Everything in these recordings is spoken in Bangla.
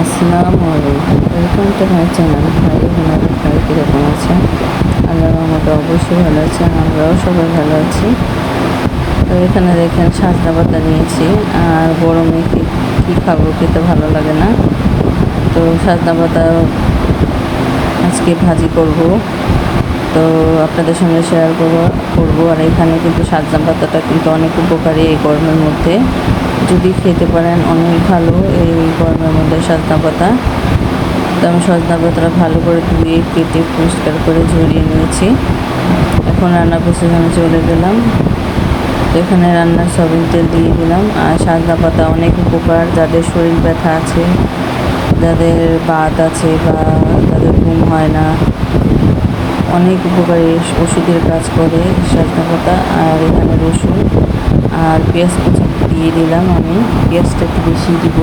আসসালামু আলাইকুম ওয়েলকাম টু মাই চ্যানেল। ভাই, বোনেরা, ভাই, কীরকম আছে আল্লাহর রহমতে অবশ্যই ভালো আছে, আমরাও সবাই ভালো আছি। তো এখানে দেখেন সাজনা পাতা নিয়েছি, আর গরমে কি, কী খাব খেতে ভালো লাগে না। তো সাজনা পাতা আজকে ভাজি করব। তো আপনাদের সঙ্গে শেয়ার করব করব। আর এখানে কিন্তু সাজনা পাতাটা কিন্তু অনেক উপকারী এই গরমের মধ্যে। যদি খেতে পারেন, অনেক ভালো এই গরমের মধ্যে সজনা পাতা। তো আমি সজনা পাতাটা ভালো করে ধুয়ে, কেটে, পরিষ্কার করে ঝরিয়ে নিয়েছি। এখন রান্না প্রসেসনে চলে গেলাম। তো এখানে রান্নার সয়াবিন তেল দিয়ে দিলাম। আর সাজনা পাতা অনেক উপকার। যাদের শরীর ব্যথা আছে, যাদের বাত আছে বা যাদের ঘুম হয় না অনেক উপকারী ওষুধের কাজ করে সজনা আর এখানে রসুন আর পেঁয়াজ কুচি দিয়ে দিলাম আমি। পেঁয়াজটা একটু বেশি দিব।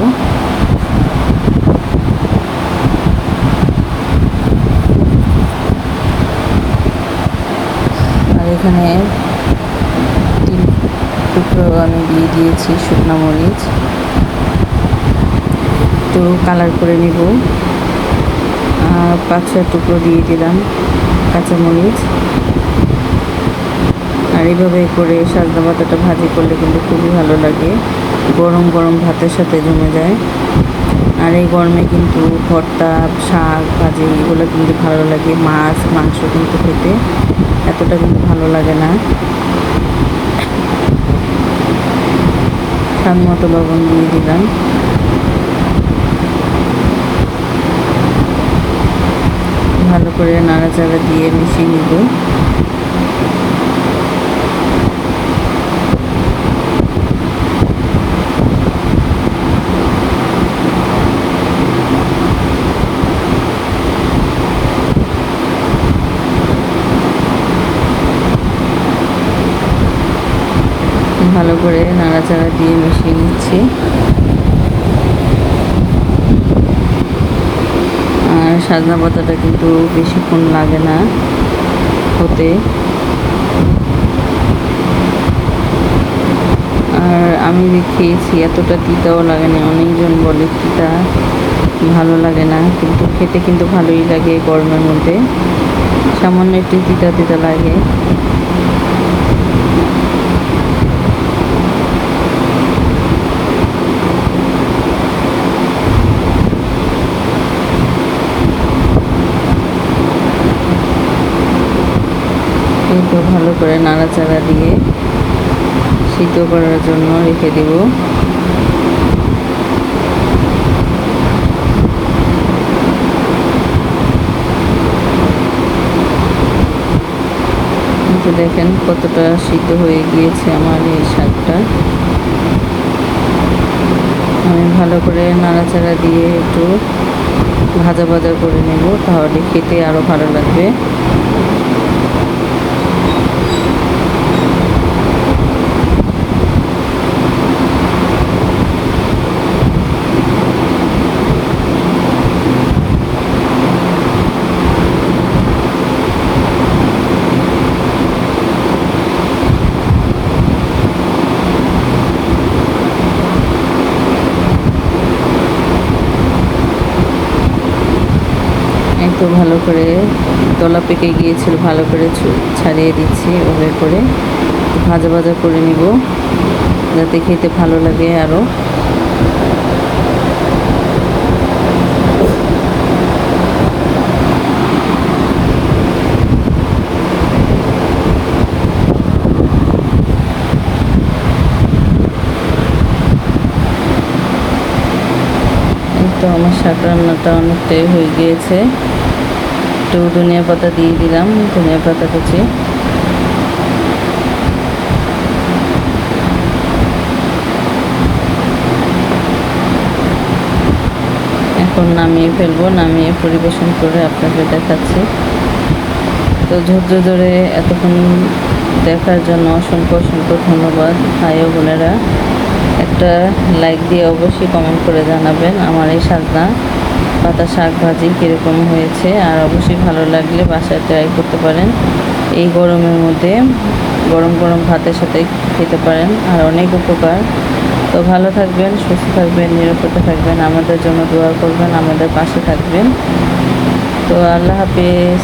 আর এখানে তিন টুকরো আমি দিয়ে দিয়েছি শুকনো মরিচ। একটু কালার করে নিব। আর পাঁচ ছয় টুকরো দিয়ে দিলাম। কাঁচামরিচ। আর এইভাবে করে সাজনা পাতাটা ভাজি করলে কিন্তু খুবই ভালো লাগে। গরম গরম ভাতের সাথে জমে যায়। আর এই গরমে কিন্তু ভর্তা, শাক, ভাজি এগুলো কিন্তু ভালো লাগে। মাছ, মাংস কিন্তু খেতে এতটা কিন্তু ভালো লাগে না। স্বাদ মতো লবণ দিয়ে দিলাম ভালো করে নাড়াচাড়া দিয়ে মিশিয়ে নিব। ভালো করে নাড়াচাড়া দিয়ে মিশিয়ে নিচ্ছি আর সাজনা পাতাটা কিন্তু বেশিক্ষণ লাগে না হতে। আর আমি খেয়েছি এতটা তিতাও লাগে না, অনেকজন বলে তিতা ভালো লাগে না, কিন্তু খেতে কিন্তু ভালোই লাগে গরমের মধ্যে। সামান্য একটু তিতা তিতা লাগে কিন্তু ভালো করে নাড়াচাড়া দিয়ে সিদ্ধ করার জন্য রেখে দেব। দেখেন কতটা সিদ্ধ হয়ে গিয়েছে আমার এই শাকটা। আমি ভালো করে নাড়াচাড়া দিয়ে একটু ভাজা ভাজা করে নেব, তাহলে খেতে আরও ভালো লাগবে। একটু ভালো করে তলা পেকে গিয়েছিল, ভালো করে ছাড়িয়ে দিচ্ছি ওভাবে করে। ভাজা ভাজা করে নিব, যাতে খেতে ভালো লাগে আরও তো আমার শাক রান্নাটা অনেকটাই হয়ে গিয়েছে। একটু ধনিয়া পাতা দিয়ে দিলাম, ধনিয়া পাতা কুচি। এখন নামিয়ে ফেলব, নামিয়ে পরিবেশন করে আপনাকে দেখাচ্ছি। তো ধৈর্য ধরে এতক্ষণ দেখার জন্য অসংখ্য অসংখ্য ধন্যবাদ, ভাই ও বোনেরা। একটা লাইক দিয়ে অবশ্যই কমেন্ট করে জানাবেন আমার এই সাজনা পাতা শাক ভাজি কীরকম হয়েছে, আর অবশ্যই ভালো লাগলে বাসায় ট্রাই করতে পারেন। এই গরমের মধ্যে গরম গরম ভাতের সাথে খেতে পারেন, আর অনেক উপকার। তো ভালো থাকবেন, সুস্থ থাকবেন, নিরাপদে থাকবেন, আমাদের জন্য দোয়া করবেন, আমাদের পাশে থাকবেন। তো আল্লাহ হাফিজ।